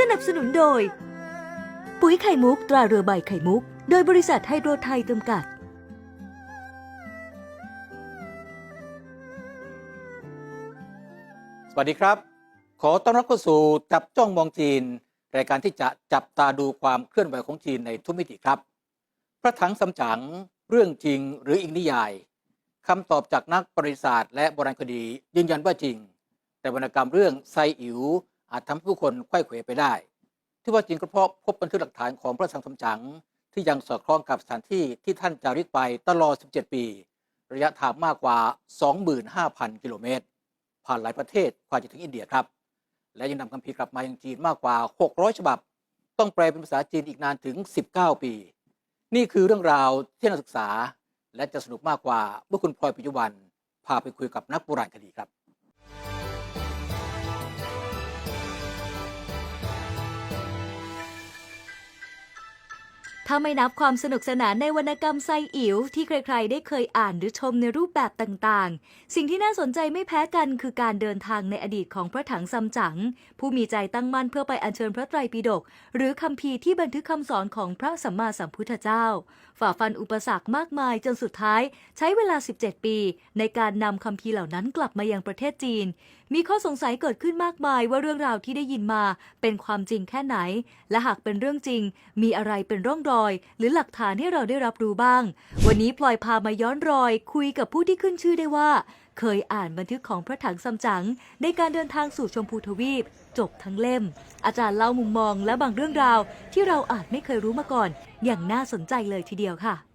สนับสนุนโดย ปุ๋ยไข่มุกตราเรือใบไข่มุก โดยบริษัทไฮโดรไทยจำกัด สวัสดีครับ ขอต้อนรับเข้าสู่จับจ้องมองจีน รายการที่จะจับตาดูความเคลื่อนไหวของจีนในทุกมิติครับ พระถังสำจั๋งเรื่องจริงหรืออีกนิยายคำตอบจากนักประวัติศาสตร์และโบราณคดียืนยันว่าจริง แต่วรรณกรรมเรื่องไซอิ๋ว อาจทำให้ผู้คนไขว้เขวไปได้ ที่ว่าจริงก็เพราะพบบันทึกหลักฐานของพระถังสำจั๋งที่ยังสอดคล้องกับสถานที่ที่ท่านจาริกไปตลอด 17 ปี ระยะทางมากกว่า 25,000 กิโลเมตร ผ่านหลายประเทศกว่าจะถึงอินเดียครับ และยังนำคัมภีร์กลับมายังจีนมากกว่า 600 ฉบับ ต้องแปลเป็นภาษาจีนอีกนานถึง 19 ปี นี่คือเรื่องราวที่นักศึกษา และจะสนุกมากกว่าเมื่อคุณพลอยปัจจุบันพาไปคุยกับนักโบราณคดีครับ ถ้าไม่นับความสนุกสนานในวรรณกรรมไซอิ๋วที่ใครๆ ได้เคยอ่านหรือชมในรูปแบบต่างๆ สิ่งที่น่าสนใจไม่แพ้กันคือการเดินทางในอดีตของพระถังซัมจั๋งผู้มีใจตั้งมั่นเพื่อไปอัญเชิญพระไตรปิฎกหรือคัมภีร์ที่บันทึกคำสอนของพระสัมมาสัมพุทธเจ้า ฝ่าฟันอุปสรรคมากมายจนสุดท้าย ใช้เวลา 17 ปี ในการนำคัมภีร์เหล่านั้นกลับมายังประเทศจีน มีข้อสงสัยเกิดขึ้นมากมายว่าเรื่องราวที่ได้ยินมา เป็นความจริงแค่ไหน และหากเป็นเรื่องจริง มีอะไรเป็นร่องรอย หรือหลักฐานให้เราได้รับรู้บ้าง วันนี้พลอยพามาย้อนรอย คุยกับผู้ที่ขึ้นชื่อได้ว่า เคยอ่านบันทึกของพระถังซัมจั๋งในการเดินทางสู่ชมพูทวีป จบทั้งเล่ม อาจารย์เล่ามุมมองและบางเรื่องราว ที่เราอาจไม่เคยรู้มาก่อน อย่างน่าสนใจเลยทีเดียวค่ะ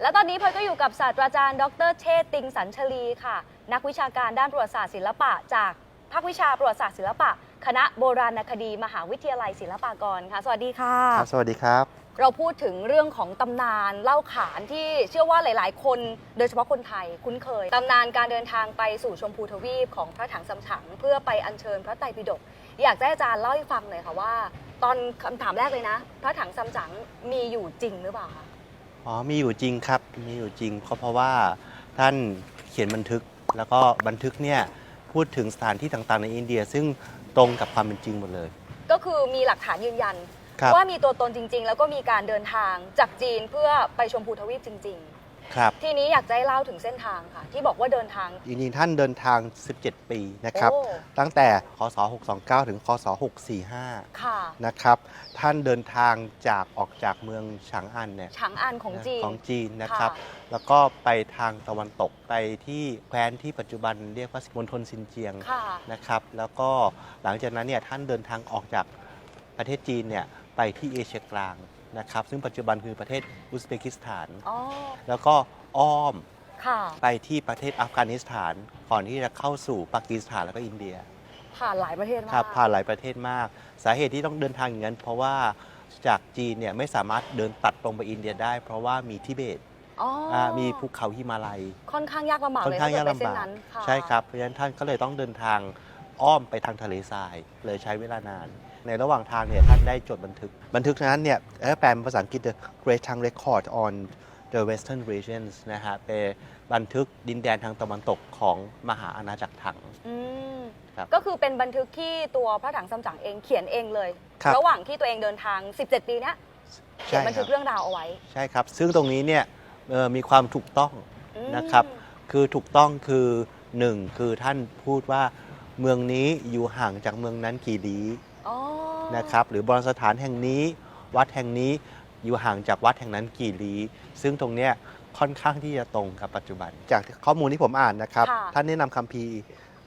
และตอนนี้พลอยก็อยู่กับศาสตราจารย์ ดรเชษฐ์ติงสัญชลีค่ะ นักวิชาการด้านประวัติศาสตร์ศิลปะ จากภาควิชาประวัติศาสตร์ศิลปะ คณะโบราณคดี มหาวิทยาลัยศิลปากรค่ะ สวัสดีค่ะ ครับสวัสดีครับ เราพูดถึงเรื่องของตำนานเล่าขานที่เชื่อว่าหลาย ๆ คน โดยเฉพาะคนไทยคุ้นเคย ตำนานการเดินทางไปสู่ชมพูทวีปของพระถังซัมฉัง เพื่อไปอัญเชิญพระไตรปิฎกอยากจะให้อาจารย์เล่าให้ฟังหน่อยค่ะว่า ตอนคำถามแรกเลยนะ พระถังซัมจั๋งมีอยู่จริงหรือเปล่าคะ อ๋อมีอยู่จริงครับมีอยู่จริงเพราะเพราะว่าท่านเขียนบันทึกแล้วก็บันทึกเนี่ยพูดถึงสถานที่ต่างๆ ในอินเดีย ซึ่งตรงกับความเป็นจริงหมดเลย ก็คือมีหลักฐานยืนยัน ครับ ว่ามีตัวตนจริง ๆ แล้วก็มีการเดินทางจากจีนเพื่อไปชมพูทวีปจริง ครับๆทีนี้อยากจะให้เล่าถึงเส้นทางค่ะ ที่บอกว่าเดินทาง จริงๆท่านเดินทาง 17 ปีนะครับ โอ้ ตั้งแต่คศ629 ถึงคศ645 ค่ะ นะครับ ท่านเดินทางจากออกจากเมืองฉางอันเนี่ยฉางอันของจีน ของจีนนะครับ ค่ะ แล้วก็ไปทางตะวันตกไปที่แคว้นที่ปัจจุบันเรียกว่ามณฑลซินเจียง ค่ะ นะครับแล้วก็หลังจากนั้นเนี่ยท่านเดินทางออกจากประเทศจีนเนี่ยไปที่เอเชียกลาง นะครับ ซึ่งปัจจุบันคือประเทศอุซเบกิสถาน อ๋อ แล้วก็อ้อมค่ะ ไปที่ประเทศอัฟกานิสถานก่อนที่จะเข้าสู่ปากีสถานแล้วก็อินเดีย ผ่านหลายประเทศมาครับกผ่านหลายประเทศมาก สาเหตุที่ต้องเดินทางอย่างนั้น เพราะว่าจากจีนเนี่ยไม่สามารถเดินตัดตรงไปอินเดียได้ เพราะว่ามีทิเบตอ๋ออามีภูเขาหิมาลัย ค่อนข้างยากลำบากค่อเลนยข้างถ้ยากเกิดไปลำเส้นบากนั้นค่ะใช่ครับเพราะฉะนั้นท่านก็เลยต้องเดินทางอ้อมไปทางทะเลทราย เลยใช้เวลานาน ในระหว่างทางเนี่ยท่านได้จดบันทึก บันทึกนั้นเนี่ยเอ่อแปลเป็นภาษาอังกฤษ The Great Tang Record on the Western Regions นะฮะเป็นบันทึกดินแดนทางตะวันตกของมหาอาณาจักรถัง อืมครับก็คือเป็นบันทึกที่ตัวพระถังซัมจั๋งเองเขียนเองเลย ครับ ระหว่างที่ตัวเองเดินทาง 17 ปีเนี้ยเขียนบันทึกครัเรื่องราวเอาไว้ใช่ครับ ซึ่งตรงนี้เนี่ยเอ่อมีความถูกต้อง อืม นะครับ คือถูกต้องคือหนึ่งคือท่านพูดว่าเมืองนี้อยู่ห่างจากเมืองนั้นกี่ลี้อ๋อ นะครับหรือโบราณสถานแห่งนี้ วัดแห่งนี้อยู่ห่างจากวัดแห่งนั้นกี่ลี้ซึ่งตรงเนี้ยค่อนข้างที่จะตรงกับปัจจุบัน จากข้อมูลที่ผมอ่านนะครับ ค่ะ ท่านแนะนำคัมภีร์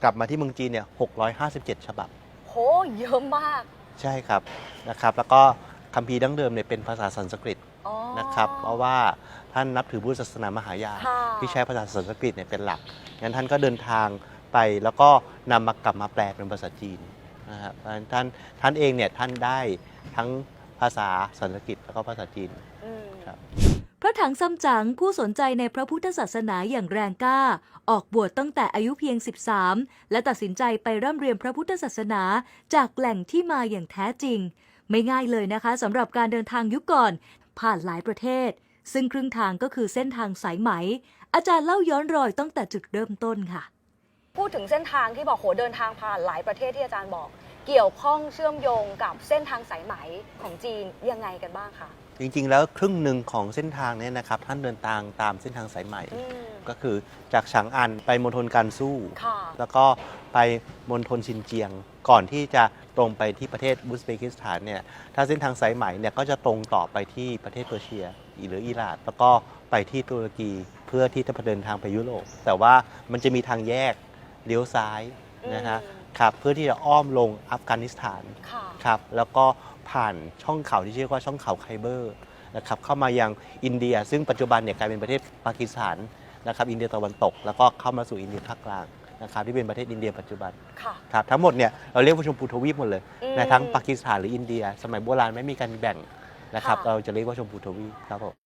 กลับมาที่เมืองจีนเนี่ย657 ฉบับ โหเยอะมากใช่ครับนะครับแล้วก็คัมภีร์ดั้งเดิมเนี่ยเป็นภาษาสันสกฤตอ๋อนะครับเพราะว่าท่านนับถือพุทธศาสนามหายานค่ะที่ใช้ภาษาสันสกฤตเนี่ยเป็นหลักงั้นท่านก็เดินทางไปแล้วก็นำมากลับมาแปลเป็นภาษาจีน นะครับเพราะฉะนั้นท่านท่านเองเนี่ยท่านได้ทั้งภาษาสันสกฤตแล้วก็ภาษาจีนอืมครับพระถังซัมจั๋งผู้สนใจในพระพุทธศาสนาอย่างแรงกล้า ออกบวชตั้งแต่อายุเพียง 13 และตัดสินใจไปร่ำเรียนพระพุทธศาสนาจากแหล่งที่มาอย่างแท้จริง ไม่ง่ายเลยนะคะสำหรับการเดินทางยุคก่อน ผ่านหลายประเทศ ซึ่งครึ่งทางก็คือเส้นทางสายไหม อาจารย์เล่าย้อนรอยตั้งแต่จุดเริ่มต้นค่ะ พูดถึงเส้นทางที่บอกโหเดินทางผ่านหลายประเทศที่อาจารย์บอก เกี่ยวข้องเชื่อมโยงกับเส้นทางสายไหมของจีนยังไงกันบ้างคะจริงๆ แล้วครึ่งหนึ่งของเส้นทางเนี่ยนะครับ ท่านเดินทางตามเส้นทางสายไหม อืม ก็คือจากฉางอันไปมณฑลการสู้ ค่ะ แล้วก็ไปมณฑลซินเจียง ก่อนที่จะตรงไปที่ประเทศอุซเบกิสถานเนี่ยถ้าเส้นทางสายไหมเนี่ยก็จะตรงต่อไปที่ประเทศเปอร์เซียหรืออิหร่านแล้วก็ไปที่ตุรกีเพื่อที่จะเดินทางไปยุโรปแต่ว่ามันจะมีทางแยกเลี้ยวซ้ายนะฮะ อืม ครับเพื่อที่จะอ้อมลงอัฟกานิสถานค่ะครับแล้วก็ผ่านช่องเขาที่เรียกว่าช่องเขาไคเบอร์นะครับเข้ามายังอินเดีย ซึ่งปัจจุบันเนี่ยกลายเป็นประเทศปากีสถานนะครับอินเดียตะวันตก แล้วก็เข้ามาสู่อินเดียภาคกลางนะครับที่เป็นประเทศอินเดียปัจจุบันค่ะ ครับทั้งหมดเนี่ยเราเรียกว่าชมพูทวีปหมดเลยอืมในทั้งปากีสถานหรืออินเดีย สมัยโบราณไม่มีการแบ่งนะครับค่ะ เราจะเรียกว่าชมพูทวีปครับผม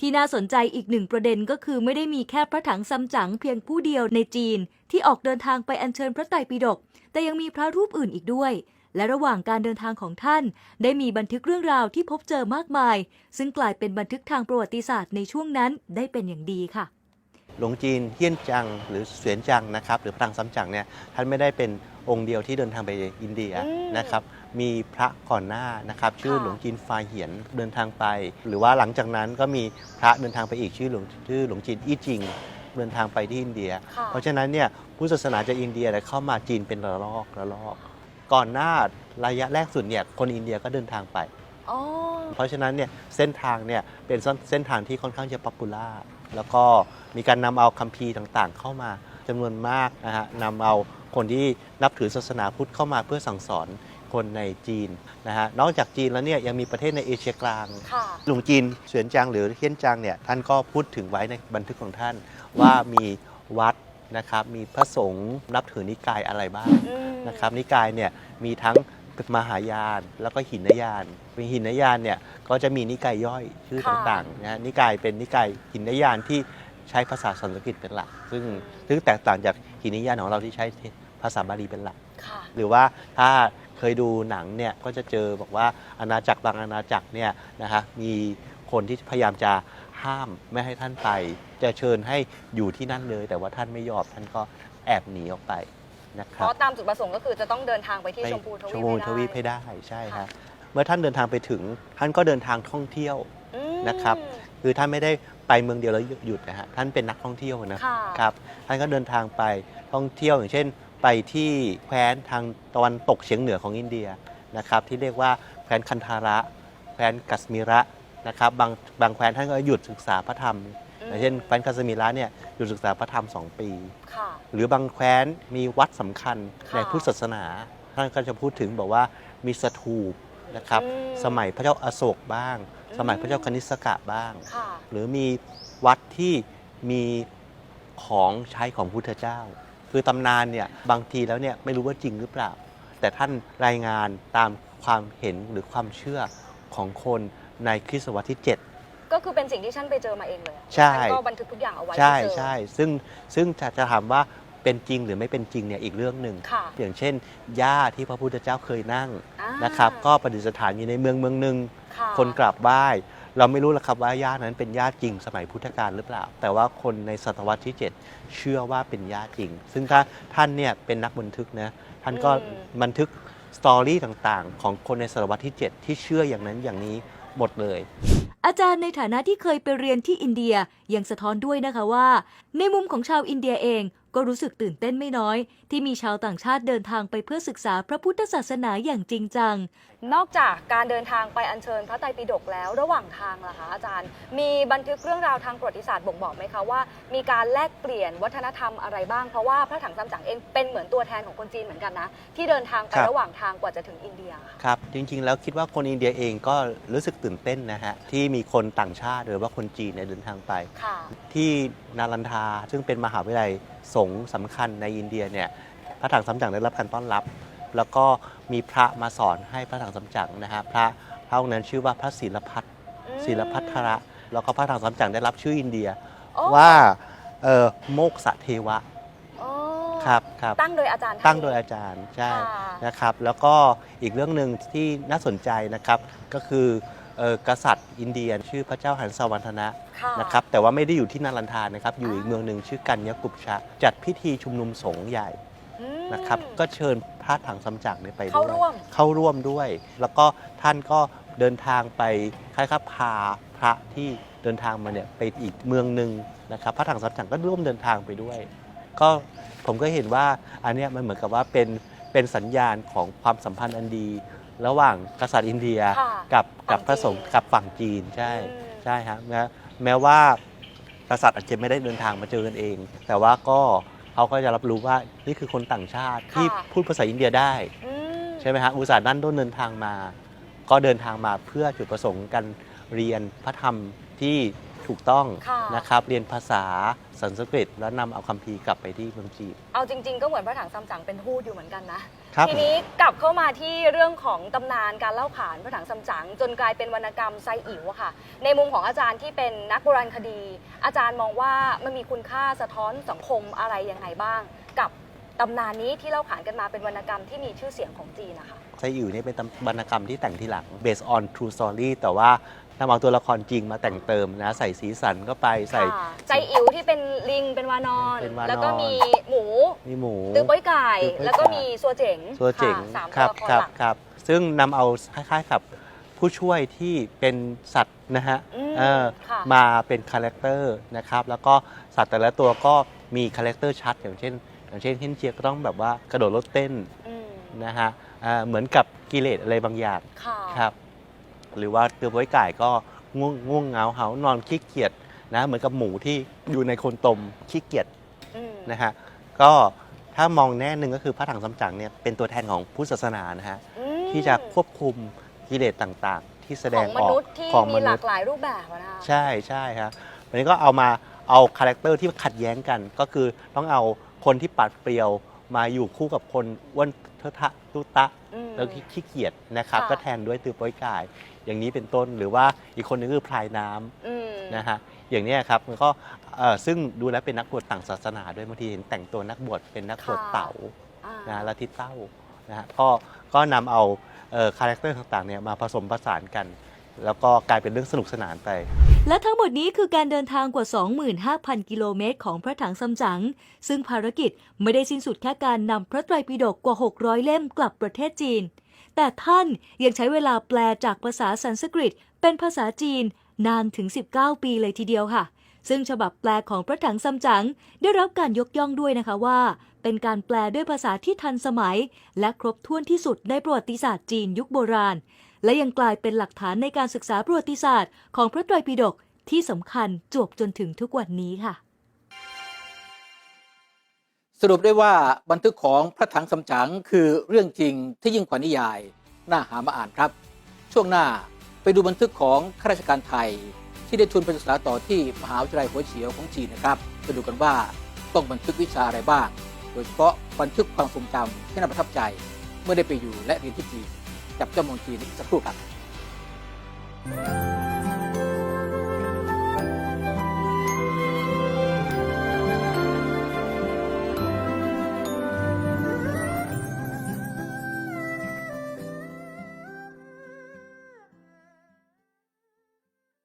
ที่น่าสนใจอีกหนึ่งประเด็นก็คือไม่ได้มีแค่พระถังซัมจั๋งเพียงผู้เดียวในจีน ที่ออกเดินทางไปอัญเชิญพระไตรปิฎกแต่ยังมีพระรูปอื่นอีกด้วย และระหว่างการเดินทางของท่าน ได้มีบันทึกเรื่องราวที่พบเจอมากมาย ซึ่งกลายเป็นบันทึกทางประวัติศาสตร์ในช่วงนั้นได้เป็นอย่างดีค่ะ หลวงจีนเฮียนจังหรือเสวียนจังนะครับหรือปรังซัมจั๋งเนี่ยท่านไม่ได้เป็นองค์เดียวที่เดินทางไปอินเดียอืมนะครับ มีพระก่อนหน้านะครับ ชื่อค่ะหลวงจีนฟาเหียนเดินทางไป หรือว่าหลังจากนั้นก็มีพระเดินทางไปอีกชื่อหลวงชื่อหลวงจีนอี้จิงเดินทางไปที่อินเดียค่ะเพราะฉะนั้นเนี่ยผู้ศาสนาจากอินเดียเนี่ยเข้ามาจีนเป็นระลอกระลอก ก่อนหน้าระยะแรกสุดเนี่ยคนอินเดียก็เดินทางไปอ๋อเพราะฉะนั้นเนี่ยเส้นทางเนี่ยเป็นเส้นเส้นทางที่ค่อนข้างจะป๊อปปูล่าแล้วก็มีการนำเอาคัมภีร์ต่างๆ เข้ามาจำนวนมากนะฮะนำเอาคนที่นับถือศาสนาพุทธเข้ามาเพื่อสั่งสอน คนในจีนนะฮะนอกจากจีนแล้วเนี่ยยังมีประเทศในเอเชียกลางค่ะหลวงจีนเสวียนจางหรือเฮียนจางเนี่ยท่านก็พูดถึงไว้ในบันทึกของท่านว่ามีวัดนะครับมีพระสงฆ์นับถือนิกายอะไรบ้างอืมนะครับนิกายเนี่ยมีทั้งมหายานแล้วก็หินยานมีหินยานเนี่ยก็จะมีนิกายย่อยชื่อค่ะ ต่างๆนะฮะนิกายเป็นนิกายหินยานที่ใช้ภาษาสันสกฤตเป็นหลัก ซึ่งซึ่งแตกต่างจากหินยานของเราที่ใช้ภาษาบาลีเป็นหลัก ค่ะ หรือว่าถ้าเค ยดูหนังเนี่ยก็จะเจอบอกว่าอาณาจักรบางอาณาจักรเนี่ยนะฮะมีคนที่พยายามจะห้ามไม่ให้ท่านไป จะเชิญให้อยู่ที่นั่นเลย แต่ว่าท่านไม่ยอมท่านก็แอบหนีออกไปนะคเพรับราะตามจุดประสงค์ก็คือจะต้องเดินทางไปที่ไปชมพูทชวีมพูปทวีปให้ให้ได้ได้ใช่ค่ะฮะเมื่อท่านเดินทางไปถึง ท่านก็เดินทางท่องเที่ยวอืมนะครับคือท่านไม่ได้ไปเมืองเดียวแล้วหยุดนะฮะท่านเป็นนักท่องเที่ยวนะค่ะครับท่านก็เดินทางไปท่องเที่ยวอย่างเช่น ไปที่แคว้นทางตะวันตกเฉียงเหนือของอินเดียนะครับที่เรียกว่าแคว้นคันธาระแคว้นกัสมิระนะครับบางบางแคว้นท่านก็หยุดศึกษาพระธรรมอย่างเช่นแคว้นกัสมิระเนี่ยหยุดศึกษาพระธรรมสองปีค่ะหรือบางแคว้นมีวัดสำคัญค่ะในพุทธศาสนา ท่านก็จะพูดถึงบอกว่ามีสถูปนะครับอืมสมัยพระเจ้าอาโศกบ้างอืมสมัยพระเจ้าคณิสกะบ้างค่ะหรือมีวัดที่มีของใช้ของพุทธเจ้า คือตำนานเนี่ยบางทีแล้วเนี่ยไม่รู้ว่าจริงหรือเปล่า แต่ท่านรายงานตามความเห็นหรือความเชื่อของคนในคริสตศตวรรษที่ 7ก็คือเป็นสิ่งที่ฉันไปเจอมาเองเลยใช่ฉันก็บันทึกทุกอย่างเอาไว้ใช่ที่เจอใช่ซึ่งซึ่งจะจะถามว่าเป็นจริงหรือไม่เป็นจริงเนี่ยอีกเรื่องหนึ่งค่ะอย่างเช่นย่าที่พระพุทธเจ้าเคยนั่งอ่านะครับ ก็ประดิษฐานอยู่ในเมืองเมืองหนึ่งค่ะคนกราบไหว้ เราไม่รู้หรอกครับว่าญาตินั้นเป็นญาติจริงสมัยพุทธกาลหรือเปล่า แต่ว่าคนในศตวรรษที่ 7 เชื่อว่าเป็นญาติจริง ซึ่งถ้าท่านเนี่ยเป็นนักบันทึกนะท่านก็อืม บันทึกสตอรี่ต่างๆ ของคนในศตวรรษที่ 7 ที่เชื่ออย่างนั้นอย่างนี้หมดเลย อาจารย์ในฐานะที่เคยไปเรียนที่อินเดียยังสะท้อนด้วยนะคะว่า ในมุมของชาวอินเดียเองก็รู้สึกตื่นเต้นไม่น้อย ที่มีชาวต่างชาติเดินทางไปเพื่อศึกษาพระพุทธศาสนาอย่างจริงจัง นอกจากการเดินทางไปอัญเชิญพระไตรปิฎกแล้วระหว่างทางล่ะคะอาจารย์ มีบันทึกเรื่องราวทางประวัติศาสตร์บ่งบอกไหมคะว่า มีการแลกเปลี่ยนวัฒนธรรมอะไรบ้าง เพราะว่าพระถังซัมจั๋งเองเป็นเหมือนตัวแทนของคนจีนเหมือนกันนะ ที่เดินทางไปครับ ระหว่างทางกว่าจะถึงอินเดียค่ะ ครับ จริงๆ แล้วคิดว่าคนอินเดียเองก็รู้สึกตื่นเต้นนะฮะ ที่มีคนต่างชาติหรือว่าคนจีนเนี่ยเดินทางไป ค่ะที่นารันทาซึ่งเป็นมหาวิทยาลัยสงฆ์สำคัญในอินเดียเนี่ยพระถังสำจั๋งได้รับการต้อนรับ แล้วก็มีพระมาสอนให้พระถังสำจั๋งนะฮะพระพระองค์นั้นชื่อว่าพระศิลพัฒน์อืมศิลพัทระ แล้วก็พระถังสำจั๋งได้รับชื่ออินเดียโอ้ ว่าเอ่อโมกษเทวะโอ้ครับครับ ตั้งโดยอาจารย์ท่าน ตั้งโดยอาจารย์ใช่ค่ะนะครับ แล้วก็อีกเรื่องหนึ่งที่น่าสนใจนะครับก็คือเอ่อกษัตริย์อินเดียชื่อพระเจ้าหันสวรรณนะค่ะนะครับแต่ว่าไม่ได้อยู่ที่นารันทานะครับ อยู่อีกอ่าเมืองหนึ่งชื่อกัญญกุปชะ จัดพิธีชุมนุมสงฆ์ใหญ่อืมนะครับ ก็เชิญ พระถังซัมจั๋งเนี่ยไปเข้าด้วยร่วม เข้าร่วมด้วย แล้วก็ท่านก็เดินทางไปคล้ายๆพาพระที่เดินทางมาเนี่ยไปอีกเมืองหนึ่งนะครับพระถังซัมจั๋งก็ร่วมเดินทางไปด้วย ก็ผมก็เห็นว่าอันเนี้ยมันเหมือนกับว่าเป็นเป็นสัญญาณของความสัมพันธ์อันดี ระหว่างกษัตริย์อินเดียค่ะกับกับฝั่งพระสงฆ์จีนกับฝั่งจีนใช่อืม ใช่ครับแม้แม้ว่ากษัตริย์อาจจะไม่ได้เดินทางมาเจอกันเอง แต่ว่าก็ เขาก็จะรับรู้ว่านี่คือคนต่างชาติที่พูดภาษาอินเดียได้ อืมใช่ไหมฮะอุตสาห์นั่นต้นเดินทางมา ก็เดินทางมาเพื่อจุดประสงค์การเรียนพระธรรมที่ ถูกต้องค่ะ นะครับ เรียนภาษาสันสกฤต แล้วนำเอาคัมภีร์กลับไปที่เมืองจีนเอาจริง ๆ ก็เหมือนพระถังซัมจั๋งเป็นทูตอยู่เหมือนกันนะ ครับ ทีนี้กลับเข้ามาที่เรื่องของตำนานการเล่าขานพระถังซัมจั๋งจนกลายเป็นวรรณกรรมไซอิ๋วอะค่ะ ในมุมของอาจารย์ที่เป็นนักโบราณคดี อาจารย์มองว่ามันมีคุณค่าสะท้อนสังคมอะไรยังไงบ้าง กับตำนานนี้ที่เล่าขานกันมาเป็นวรรณกรรมที่มีชื่อเสียงของจีนนะคะ ไซอิ๋วเนี่ยเป็นวรรณกรรมที่แต่งทีหลัง based on true story แต่ว่า นำเอาตัวละครจริงมาแต่งเติมนะ ใส่สีสันเข้าไปใส่ ค่ะใจอิ๋วที่เป็นลิงเป็นวานอน เป็นวานอน แล้วก็มีหมูมีหมู ตือโป้อยไก่ตือโป๊ยไก่ แล้วก็มีซัวเจ๋งตัวเจ๋งค่ะสามคตัรัวบละครครับหลักครับซึ่งนำเอาคล้ายๆกับผู้ช่วยที่เป็นสัตว์นะฮะอืมเออค่ะ มาเป็นคาแรคเตอร์นะครับ แล้วก็สัตว์แต่ละตัวก็มีคาแรคเตอร์ชัด อย่างเช่น อย่างเช่นเฮนเจียก็ต้องแบบว่ากระโดดรถเต้นอืมนะฮะอ่าเหมือนกับกิเลสอะไรบางอย่างค่ะ ครับ หรือว่าเตือโป้ยไก่ก็ง่วงง่วงเหงาเหานอนขี้เกียจนะเหมือนกับหมูที่อยู่ในโคนตมขี้เกียจอืมนะฮะก็ถ้ามองแน่หนึ่งก็คือพระถังซัมจั๋งเนี่ยเป็นตัวแทนของพุทธศาสนานะฮะอืมที่จะควบคุมกิเลสต่างๆ ที่แสดของงมออกนุษย์ที่ของมีมหนุลาษกย์หลายรูปแบบอะนะคะใช่ใช่ครับวันนี้ก็เอามาเอาคาแรคเตอร์ที่ขัดแย้งกัน ก็คือต้องเอาคนที่ปัดเปรียวมาอยู่คู่กับคนอ้วนเทอะทะตุตะอืมแล้วขี้เกียจนะครับค่ะก็แทนด้วยตือโป้อยกาย อย่างนี้เป็นต้น หรือว่าอีกคนนึงคือพลายน้ำอืมนะฮะอย่างเนี้ยครับมันก็เอ่อซึ่งดูแล้วเป็นนักบวชต่างศาสนาด้วยบางทีเห็นแต่งตัวนักบวชเป็นนักบวชค่ะเต่า อ่า นะลัทธิเต้านะฮะก็ก็นำเอาคาแรคเตอร์ต่างๆเนี่ยมาผสมผสานกัน แล้วก็กลายเป็นเรื่องสนุกสนานไป และทั้งหมดนี้คือการเดินทางกว่า 25,000 กิโลเมตรของพระถังซัมจั๋งซึ่งภารกิจไม่ได้สิ้นสุดแค่การนำพระไตรปิฎกกว่า 600 เล่มกลับประเทศจีน แต่ท่านยังใช้เวลาแปลจากภาษาสันสกฤต เป็นภาษาจีนนานถึง 19 ปีเลยทีเดียวค่ะ ซึ่งฉบับแปลของพระถังซัมจั๋งได้รับการยกย่องด้วยนะคะว่า เป็นการแปลด้วยภาษาที่ทันสมัย และครบถ้วนที่สุดในประวัติศาสตร์จีนยุคโบราณ และยังกลายเป็นหลักฐานในการศึกษาประวัติศาสตร์ ของพระไตรปิฎกที่สำคัญจวบจนถึงทุกวันนี้ค่ะ สรุปได้ว่าบันทึกของพระถังสำจั๋งคือเรื่องจริงที่ยิ่งกว่านิยาย น่าหามาอ่านครับ ช่วงหน้าไปดูบันทึกของข้าราชการไทย ที่ได้ทุนไปศึกษาต่อที่มหาวิทยาลัยหัวเฉียวของจีนนะครับไปดูกันว่าต้องบันทึกวิชาอะไรบ้าง โดยเฉพาะบันทึกความทรงจำที่น่าประทับใจ เมื่อได้ไปอยู่และเรียนที่จีนกับเจ้ามองจีนอีกสักครู่ครับ